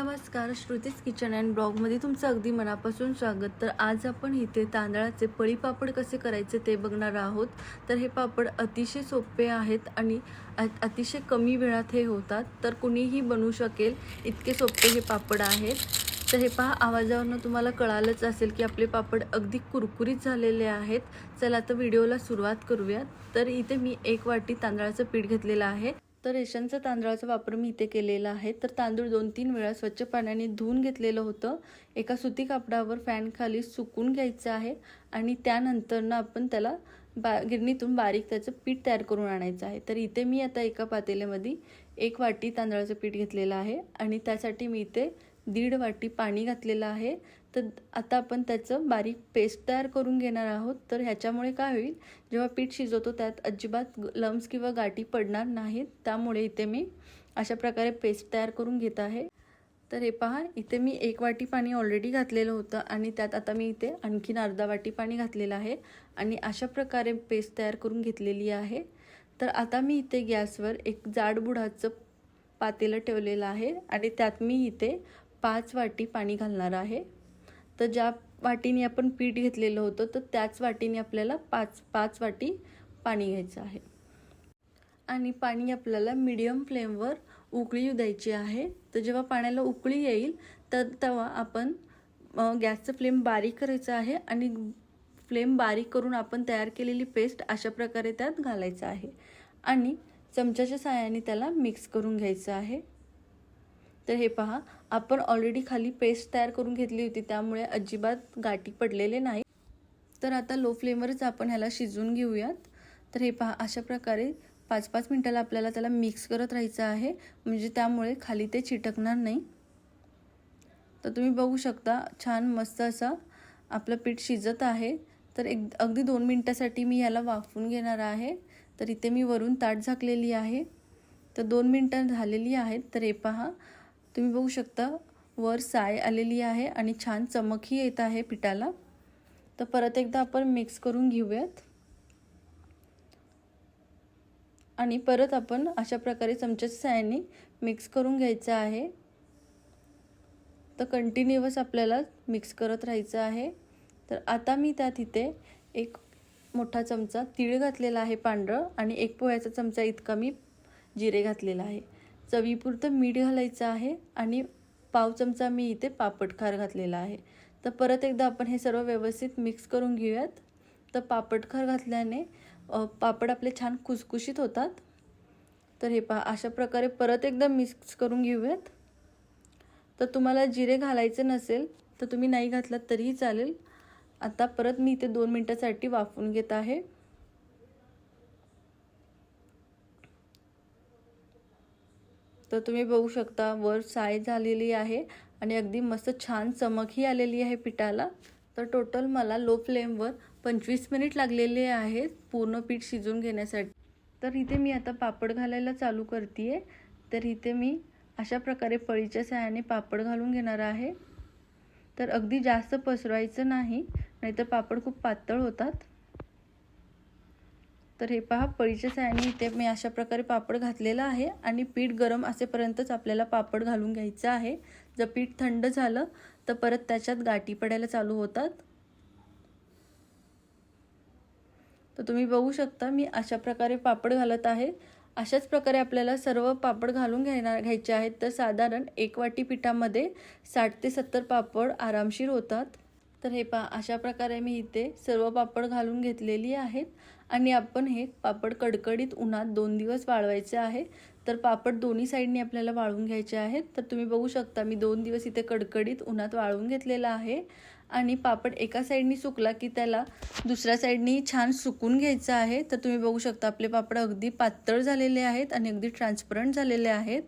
नमस्कार Shruti's kitchen and ब्लॉगमध्ये तुमचं अगदी मनापासून स्वागत. तर आज आपण इथे तांदळाचे पळीपापड कसे करायचे ते बघणार आहोत. तर हे पापड अतिशय सोपे आहेत आणि अतिशय कमी वेळात हे होतात. तर कुणीही बनवू शकेल इतके सोपे हे पापड आहेत. तर हे पहा आवाजावरनं तुम्हाला कळालंच असेल की आपले पापड अगदी कुरकुरीत झालेले आहेत. चला आता व्हिडिओला सुरुवात करूयात. तर इथे मी एक वाटी तांदळाचं पीठ घेतलेलं आहे. तर रेशनचा तांदळाचा वापर मी इथे केलेला आहे. तर तांदूळ दोन तीन वेळा स्वच्छ पाण्याने धुवून घेतलेलं होतं. एका सुती कापडावर फॅनखाली सुकून घ्यायचं आहे आणि त्यानंतरनं आपण त्याला बा गिरणीतून बारीक त्याचं पीठ तयार करून आणायचं आहे. तर इथे मी आता एका पातेल्यामध्ये एक वाटी तांदळाचं पीठ घेतलेलं आहे आणि त्यासाठी मी इथे दीड वाटी पाणी घातलेलं आहे. तर आता आपण त्याचं बारीक पेस्ट तयार करून घेणार आहोत. तर ह्याच्यामुळे काय होईल? जेव्हा पीठ शिजवतो त्यात अजिबात लम्स किंवा गाठी पडणार नाहीत. त्यामुळे इथे मी अशा प्रकारे पेस्ट तयार करून घेत आहे. तर हे पहा इथे मी एक वाटी पाणी ऑलरेडी घातलेलं होतं आणि त्यात आता मी इथे आणखीन अर्धा वाटी पाणी घातलेलं आहे आणि अशा प्रकारे पेस्ट तयार करून घेतलेली आहे. तर आता मी इथे गॅसवर एक जाडबुडाचं पातेलं ठेवलेलं आहे आणि त्यात मी इथे पाच वाटी पाणी घालणार आहे. तर ज्या वाटीने आपण पीठ घेतलेलं होतं तर त्याच वाटीने आपल्याला पाच पाच वाटी पाणी घ्यायचं आहे. आणि पाणी आपल्याला मिडियम फ्लेमवर उकळी येऊ द्यायची आहे. तर जेव्हा पाण्याला उकळी येईल तर तेव्हा आपण गॅसचं फ्लेम बारीक करायचं आहे आणि फ्लेम बारीक करून आपण तयार केलेली पेस्ट अशा प्रकारे त्यात घालायचं आहे. आणि चमच्याच्या साहाय्याने त्याला मिक्स करून घ्यायचं आहे. तर हे पहा आपण ऑलरेडी खाली पेस्ट तयार करून घेतली होती त्यामुळे अजिबात गाठी पडलेले नाही. तर आता लो फ्लेमवरच आपण ह्याला शिजवून घेऊयात. तर हे पहा अशा प्रकारे पाच पाच मिनटाला आपल्याला त्याला मिक्स करत राहायचं आहे. म्हणजे त्यामुळे खाली ते चिटकणार नाही. तर तुम्ही बघू शकता छान मस्त असा आपलं पीठ शिजत आहे. तर एक अगदी दोन मिनटासाठी मी ह्याला वाफवून घेणार आहे. तर इथे मी वरून ताट झाकलेली आहे. तर दोन मिनटं झालेली आहेत. तर हे पहा तुम्ही बघू शकता वर साय आलेली आहे आणि छान चमकही येत आहे पिठाला. तर परत एकदा आपण मिक्स करून घेऊयात. आणि परत आपण अशा प्रकारे चमच्याच्या साह्याने मिक्स करून घ्यायचं आहे. तर कंटिन्युअस आपल्याला मिक्स करत राहायचं आहे. तर आता मी त्यात इथे एक मोठा चमचा तीळ घातलेला आहे पांढरं आणि एक पोह्याचा चमचा इतका मी जिरे घातलेला आहे. चवीपुरतं मीठ घालायचं आहे आणि पाव चमचा मी इथे पापडखार घातलेला आहे. तर परत एकदा आपण हे सर्व व्यवस्थित मिक्स करून घेऊयात. तर पापडखार घातल्याने पापड आपले छान खुसखुशीत होतात. तर हे पहा अशा प्रकारे परत एकदा मिक्स करून घेऊयात. तर तुम्हाला जिरे घालायचे नसेल तर तुम्ही नाही घातलात तरीही चालेल. आता परत मी इथे दोन मिनटासाठी वाफून घेत आहे. तर तुम्ही बघू शकता वर साय झालेली आहे आणि अगदी मस्त छान चमकही आलेली आहे पिठाला. तर टोटल मला लो फ्लेमवर पंचवीस मिनिट लागलेले आहेत पूर्ण पीठ शिजून घेण्यासाठी. तर इथे मी आता पापड घालायला चालू करते तर इथे मी अशा प्रकारे पळीच्या सहाय्याने पापड घालून घेणार आहे. तर अगदी जास्त पसरवायचं नाही नाहीतर पापड खूप पातळ होतात. तर हे पहा पळीच्या साहाय्याने इथे मी अशा प्रकारे पापड घातलेला आहे आणि पीठ गरम असेपर्यंतच आपल्याला पापड घालून घ्यायचं आहे. जर पीठ थंड झालं तर परत त्याच्यात गाठी पडायला चालू होतात. तर तुम्ही बघू शकता मी अशा प्रकारे पापड घालत आहे. अशाच प्रकारे आपल्याला सर्व पापड घालून घेणार घ्यायचे आहेत. तर साधारण एक वाटी पिठामध्ये साठ ते सत्तर पापड आरामशीर होतात. तर हे पहा अशा प्रकारे मी इथे सर्व पापड घालून घेतलेली आहेत. आणि आपण हे पापड कडकडीत उन्हात दोन दिवस वाळवायचे आहे. तर पापड दोन्ही साईडनी आपल्याला वाळवून घ्यायचे आहेत. तर तुम्ही बघू शकता मी दोन दिवस इथे कडकडीत उन्हात वाळवून घेतलेला आहे. आणि पापड एका साईडनी सुकला की त्याला दुसऱ्या साईडनी छान सुकून घ्यायचं आहे. तर तुम्ही बघू शकता आपले पापड अगदी पातळ झालेले आहेत आणि अगदी ट्रान्सपरंट झालेले आहेत.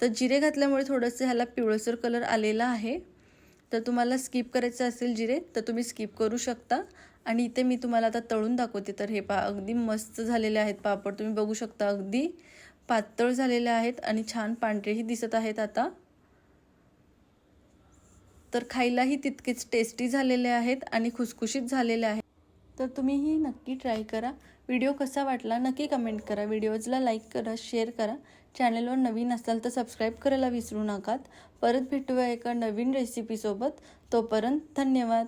तर जिरे घातल्यामुळे थोडंसं ह्याला पिवळसर कलर आलेला आहे. तर तुम्हाला स्किप करायचं असेल जिरे तर तुम्ही स्किप करू शकता. आणि इथे मी तुम्हाला आता तळून दाखवते. तर हे पा अगदी मस्त झालेले आहेत पापड. तुम्ही बघू शकता अगदी पातळ झालेले आहेत आणि छान पांढरेही दिसत आहेत आता. तर खायलाही तितकेच टेस्टी झालेले आहेत आणि खुसखुशीत झालेले आहेत. तर तुम्हीही नक्की ट्राय करा. व्हिडिओ कसा वाटला नक्की कमेंट करा. व्हिडिओजला लाईक करा शेअर करा. चॅनलवर नवीन असाल तर सबस्क्राईब करायला विसरू नकात. परत भेटूया एका नवीन रेसिपीसोबत तोपर्यंत धन्यवाद.